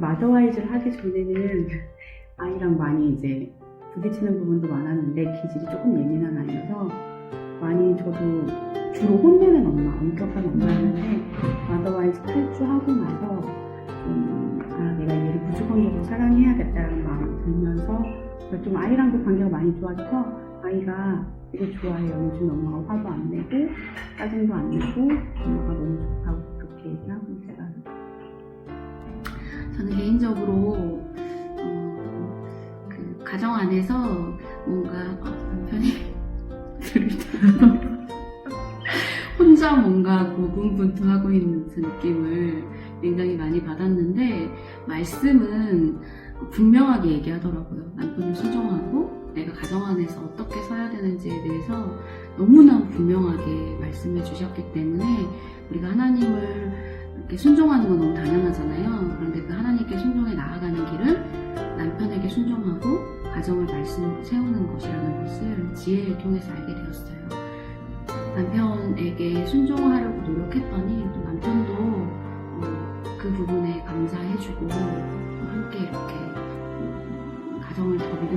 마더와이즈를 하기 전에는 아이랑 많이 이제 부딪히는 부분도 많았는데 기질이 조금 예민한 아이여서 많이 저도 주로 혼내는 엄마, 엄격한 엄마였는데 마더와이즈 탈주하고 나서 좀, 아, 내가 얘를 무조건적으로 사랑해야겠다는 마음이 들면서 좀 아이랑도 관계가 많이 좋아져서 아이가 되게 좋아해요. 요즘 엄마가 화도 안 내고 짜증도 안 내고 개인적으로 어, 그 가정 안에서 뭔가 어, 남편이 때 혼자 뭔가 고군분투하고 있는 그 느낌을 굉장히 많이 받았는데 말씀은 분명하게 얘기하더라고요. 남편을 순종하고 내가 가정 안에서 어떻게 서야 되는지에 대해서 너무나 분명하게 말씀해 주셨기 때문에 우리가 하나님을 이렇게 순종하는 건 너무 당연하잖아요. 가정을 말씀 세우는 것이라는 것을 지혜를 통해서 알게 되었어요. 남편에게 순종하려고 노력했더니 또 남편도 어, 그 부분에 감사해주고 또 함께 이렇게 음, 가정을 더안